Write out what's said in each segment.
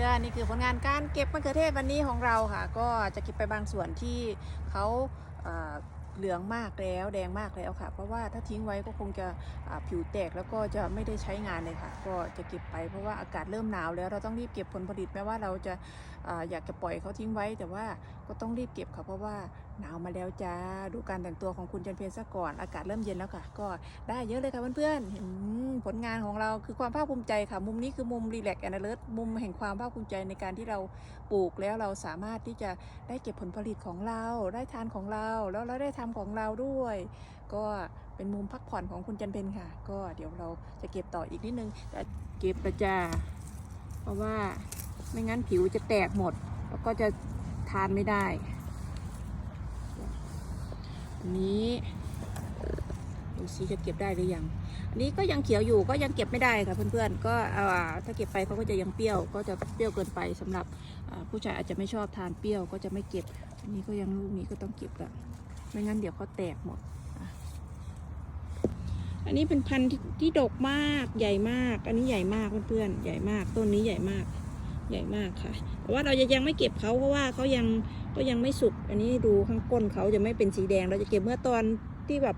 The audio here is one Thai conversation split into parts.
พื่อนๆนี่คือผลงานการเก็บมะเขือเทศวันนี้ของเราค่ะ ก็จะเก็บไปบางส่วนที่เขาเเหลืองมากแล้วแดงมากแล้วค่ะ เพราะว่าถ้าทิ้งไว้ก็คงจะผิวแตกแล้วก็จะไม่ได้ใช้งานเลยค่ะ ก็จะเก็บไปเพราะว่าอากาศเริ่มหนาวแล้วเราต้องรีบเก็บผลผลิตแม้ว่าเราจะอ่าอยากจะปล่อยเขาทิ้งไว้ แต่ว่าก็ต้องรีบเก็บค่ะเพราะว่าหนาวมาแล้วจ้าดูการแต่งตัวของคุณจันเพญซะก่อนอากาศเริ่มเย็นแล้วค่ะ ก็ได้เยอะเลยค่ะเพื่อนๆ ผลงานของเราคือความภาคภูมิใจค่ะ มุมนี้คือมุมรีแลกซ์แอนด์เลิศมุมแห่งความภาคภูมิใจในการที่เราปลูกแล้วเราสามารถที่จะได้เก็บผลผลิตของเรา ได้ทานของเรา แล้วเราได้ทำของเราด้วย ก็เป็นมุมพักผ่อนของคุณจันเพญค่ะ ก็เดี๋ยวเราจะเก็บต่ออีกนิดนึงแต่เก็บประจาเพราะว่าไม่งั้นผิวจะแตกหมด แล้วก็จะทานไม่ได้นนี้ ดูซิจะเก็บได้หรือยัง อันนี้ก็ยังเขียวอยู่ก็ยังเก็บไม่ได้ค่ะเพื่อนๆ ก็อ่าถ้าเก็บไปเขาก็จะยังเปรี้ยว ก็จะเปรี้ยวเกินไปสำหรับผู้ชายอาจจะไม่ชอบทานเปรี้ยวก็จะไม่เก็บ อันนี้ก็ยังลูกนี้ก็ต้องเก็บละไม่งั้นเดี๋ยวเขาแตกหมด อันนี้เป็นพันธุ์ที่ดกมากใหญ่มาก อันนี้ใหญ่มากเพื่อนๆ ใหญ่มากต้นนี้ใหญ่มากใหญ่มากค่ะ แต่ว่าเราจะยังไม่เก็บเขาเพราะว่าเขายังก็ยังไม่สุก อันนี้ดูข้างก้นเขาจะไม่เป็นสีแดง เราจะเก็บเมื่อตอนที่แบบ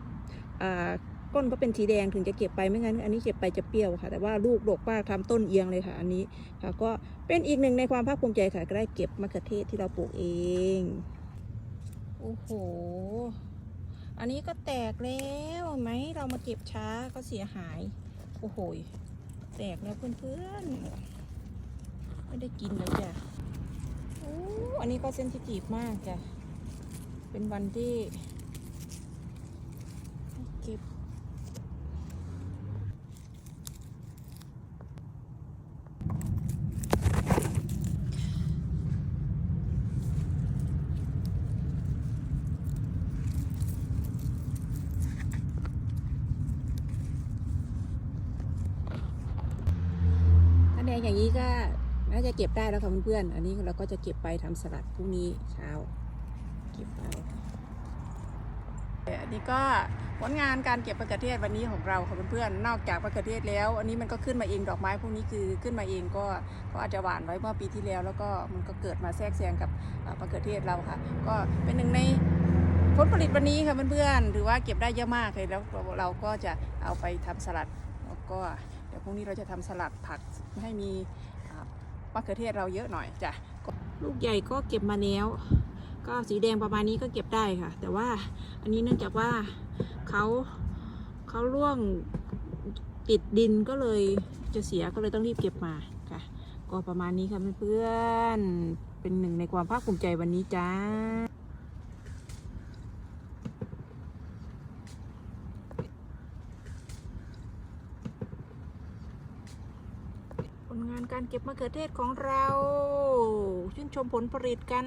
ก้นก็เป็นสีแดงถึงจะเก็บไปไม่งั้น อันนี้เก็บไปจะเปรี้ยวค่ะ แต่ว่าลูกดกมากทำต้นเอียงเลยค่ะ อันนี้ค่ะ ก็เป็นอีกหนึ่งในความภาคภูมิใจค่ะก็ได้เก็บมะเขือเทศที่เราปลูกเอง โอ้โห อันนี้ก็แตกแล้วไหมเรามาเก็บช้าก็เสียหาย โอ้โห แตกแล้วเพื่อนๆไม่ได้กินแล้วจ้ะโอ้อันนี้ก็เซนซิทีฟมากจ้ะเป็นวันที่ เก็บถ้าแดงอย่างนี้ก็น่าจะเก็บได้แล้วค่ะเพื่อนๆ อันนี้เราก็จะเก็บไปทำสลัดพรุ่งนี้เช้า เก็บไป อันนี้ก็ผลงานการเก็บมะเขือเทศวันนี้ของเราค่ะเพื่อนๆนอกจากมะเขือเทศแล้ว อันนี้มันก็ขึ้นมาเองดอกไม้พวกนี้คือขึ้นมาเองก็ก็อาจจะหวานไว้เมื่อปีที่แล้ว แล้วก็มันก็เกิดมาแทรกแซงกับมะเขือเทศเราค่ะ ก็เป็นหนึ่งในผลผลิตวันนี้ค่ะเพื่อนๆถือว่าเก็บได้เยอะมากเลยแล้วเราก็จะเอาไปทำสลัดแล้วก็เดี๋ยวพรุ่งนี้เราจะทำสลัดผักให้มีมะเขือเทศเราเยอะหน่อยจ้ะลูกใหญ่ก็เก็บมาแล้ว ก็สีแดงประมาณนี้ก็เก็บได้ค่ะ แต่ว่าอันนี้เนื่องจากว่าเขาเขาร่วงติดดินก็เลยจะเสียก็เลยต้องรีบเก็บมาค่ะ ก็ประมาณนี้ค่ะเพื่อนๆเป็นหนึ่งในความภาคภูมิใจวันนี้จ้าผลงานการเก็บมะเขือเทศของเรา ชื่นชมผลผลิตกัน